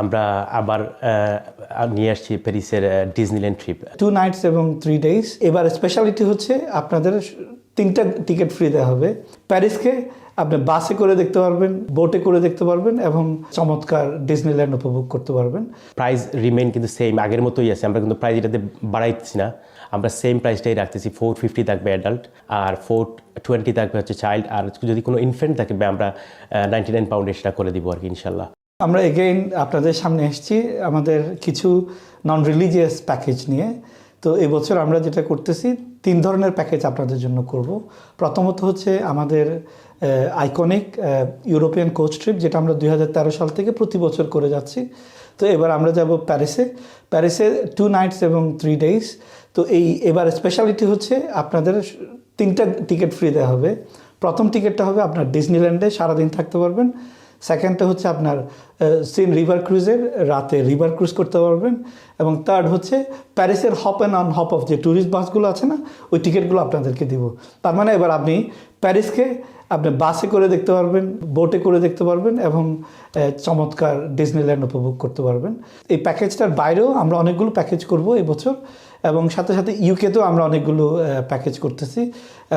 আমরা আবার নিয়ে আসছি প্যারিসের ডিজনিল্যান্ড ট্রিপ। টু নাইটস এবং থ্রি ডেজ এবার স্পেশালিটি হচ্ছে আপনাদের তিনটা টিকিট ফ্রি দেওয়া হবে। প্যারিসকে আপনি বাসে করে দেখতে পারবেন বোটে করে দেখতে পারবেন এবং চমৎকার ডিজনিল্যান্ড উপভোগ করতে পারবেন। প্রাইস রিমেইন কিন্তু সেম আগের মতোই আছে। আমরা কিন্তু প্রাইস এটাতে বাড়াইতেছি না। আমরা সেম প্রাইসটাই রাখতেছি। ফোর ফিফটি থাকবে অ্যাডাল্ট আর ফোর টোয়েন্টি থাকবে হচ্ছে চাইল্ড আর যদি কোনো ইনফেন্ট থাকবে আমরা নাইনটি নাইন পাউন্ডে সেটা করে দিব আর কি ইনশাল্লাহ। আমরা এগেইন আপনাদের সামনে এসেছি আমাদের কিছু নন রিলিজিয়াস প্যাকেজ নিয়ে। তো এবছর আমরা যেটা করতেছি, তিন ধরনের প্যাকেজ আপনাদের জন্য করব। প্রথমত হচ্ছে আমাদের আইকনিক ইউরোপিয়ান কোচ ট্রিপ যেটা আমরা দুই হাজার তেরো সাল থেকে প্রতি বছর করে যাচ্ছি। তো এবার আমরা যাব প্যারিসে। প্যারিসে টু নাইটস এবং থ্রি ডেইস তো এই এবার স্পেশালিটি হচ্ছে আপনাদের তিনটা টিকিট ফ্রি দেওয়া হবে। প্রথম টিকিটটা হবে আপনার ডিজনিল্যান্ডে সারাদিন থাকতে পারবেন। সেকেন্ডটা হচ্ছে আপনার সিন রিভার ক্রুজের রাতে রিভার ক্রুজ করতে পারবেন। এবং থার্ড হচ্ছে প্যারিসের hop and on hop off যে ট্যুরিস্ট বাসগুলো আছে না, ওই টিকিটগুলো আপনাদেরকে দিব। তার মানে এবার আপনি প্যারিসকে আপনি বাসে করে দেখতে পারবেন, বোটে করে দেখতে পারবেন এবং চমৎকার ডিজনিল্যান্ড উপভোগ করতে পারবেন। এই প্যাকেজটার বাইরেও আমরা অনেকগুলো প্যাকেজ করব এবছর এবং সাথে সাথে ইউকেতেও আমরা অনেকগুলো প্যাকেজ করতেছি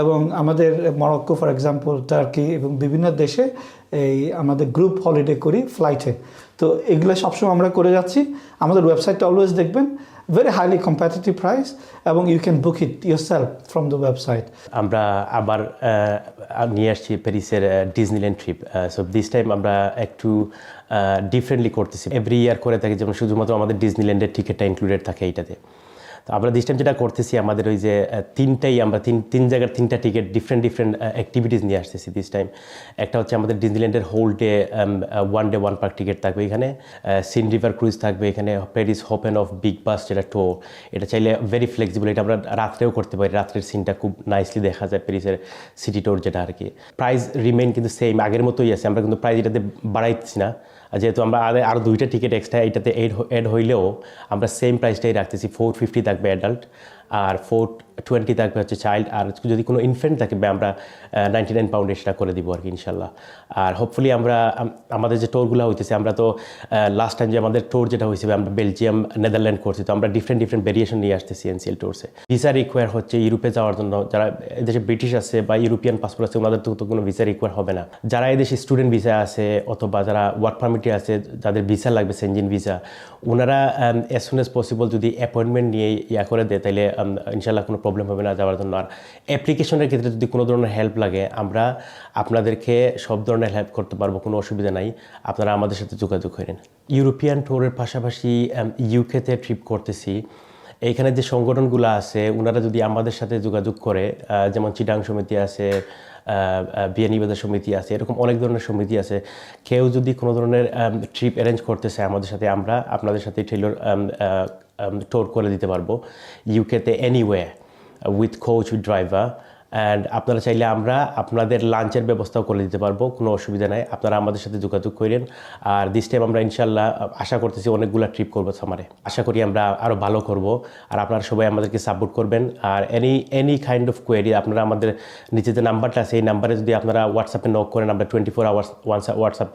এবং আমাদের মরক্কো, ফর এক্সাম্পল, টার্কি এবং বিভিন্ন দেশে এই আমাদের গ্রুপ হলিডে করি ফ্লাইটে। তো এগুলো সবসময় আমরা করে যাচ্ছি। আমাদের ওয়েবসাইটটা অলওয়েজ দেখবেন। ভেরি হাইলি কম্পিটিটিভ প্রাইস এবং you can book it yourself from the website আমরা আবার নিয়ে আসছি প্যারিসের Disneyland trip so this time আমরা একটু ডিফারেন্টলি করতেছি। এভরি ইয়ার করে থাকি, যেমন শুধুমাত্র আমাদের ডিজনিল্যান্ডের টিকিটটা ইনক্লুডেড থাকে এইটাতে। তো আমরা দিস টাইম যেটা করতেছি, আমাদের ওই যে তিনটাই আমরা তিন তিন জায়গার তিনটা টিকিট ডিফারেন্ট ডিফারেন্ট অ্যাক্টিভিটিস নিয়ে আসতেছি দিস টাইম একটা হচ্ছে আমাদের ডিজনিল্যান্ডের whole day one day one park ticket থাকবে এখানে। সিন রিভার ক্রুজ থাকবে এখানে Paris hop on off big bus যেটা টো এটা চাইলে ভেরি ফ্লেক্সিবল এটা আমরা রাত্রেও করতে পারি। রাত্রের সিনটা খুব নাইসলি দেখা যায় প্যারিসের সিটি টোর যেটা আর কি। প্রাইস রিমেইন কিন্তু সেম আগের মতোই আছে। আমরা কিন্তু প্রাইস এটাতে বাড়াইতেছি না। যেহেতু আমরা আরে আরও দুইটা টিকিট এক্সট্রা এটাতে এড এড হইলেও আমরা সেম প্রাইসটাই রাখতেছি। ফোর ফিফটি থাকবে অ্যাডাল্ট আর ফোর টোয়েন্টি থাকবে হচ্ছে চাইল্ড আর যদি কোনো ইনফেন্ট থাকবে আমরা নাইনটি নাইন পাউন্ডে সেটা করে দিব আর কি ইনশাল্লাহ আর হোপফুলি আমরা আমাদের যে টোরগুলো হইতেছে, আমরা তো লাস্ট টাইম যে আমাদের টোর যেটা হয়েছে আমরা বেলজিয়াম নেদারল্যান্ড করছি, তো আমরা ডিফারেন্ট ডিফারেন্ট ভেরিয়েশন নিয়ে আসতেছি এনসিএল টোরসে ভিসা রিকোয়ার হচ্ছে ইউরোপে যাওয়ার জন্য, যারা এদেশে ব্রিটিশ আছে বা ইউরোপিয়ান পাসপোর্ট আছে, ওনাদের তো কোনো ভিসা রিকোয়ার হবে না। যারা এদেশে স্টুডেন্ট ভিসা আছে, অথবা যারা ওয়ার্ক পারমিটে আছে, যাদের ভিসা লাগবে সেঞ্জিন ভিসা ওনারা অ্যাজ সুন এজ পসিবল যদি অ্যাপয়েন্টমেন্ট নিয়ে ইয়া করে দেয় তাহলে ইনশাল্লাহ কোনো প্রবলেম হবে না যাওয়ার জন্য। আর অ্যাপ্লিকেশনের ক্ষেত্রে যদি কোনো ধরনের হেল্প লাগে, আমরা আপনাদেরকে সব ধরনের হেল্প করতে পারব, কোনো অসুবিধা নাই। আপনারা আমাদের সাথে যোগাযোগ করেন। ইউরোপিয়ান ট্যুরের পাশাপাশি ইউকেতে ট্রিপ করতেছি। এইখানে যে সংগঠনগুলো আছে ওনারা যদি আমাদের সাথে যোগাযোগ করে যেমন চিটাং সমিতি আছে বিয়ানীবাজার সমিতি আছে, এরকম অনেক ধরনের সমিতি আছে। কেউ যদি কোনো ধরনের ট্রিপ অ্যারেঞ্জ করতে চায় আমাদের সাথে, আমরা আপনাদের সাথে টেলর টোর করে দিতে পারব ইউকেতে anyway with coach with driver and আপনারা চাইলে আমরা আপনাদের লাঞ্চের ব্যবস্থাও করে দিতে পারব, কোনো অসুবিধা নাই। আপনারা আমাদের সাথে যোগাযোগ করেন। আর দিস টাইম আমরা ইনশাল্লাহ আশা করতেছি অনেকগুলো ট্রিপ করব সামারে আশা করি আমরা আরও ভালো করব। আর আপনারা সবাই আমাদেরকে সাপোর্ট করবেন। আর any any kind of query আপনারা আমাদের নিচে যে নাম্বারটা আছে, এই নাম্বারে যদি আপনারা হোয়াটসঅ্যাপে নক করেন, আমরা twenty four hours WhatsApp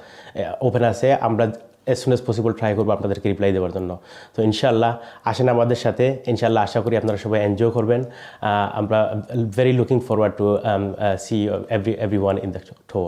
open আছে। আমরা as soon as possible try করব, আপনাদেরকে রিপ্লাই দেওয়ার জন্য। তো ইনশাল্লাহ আসেন আমাদের সাথে। ইনশাল্লাহ আশা করি আপনারা সবাই এনজয় করবেন। আমরা very looking forward to see every every one in the to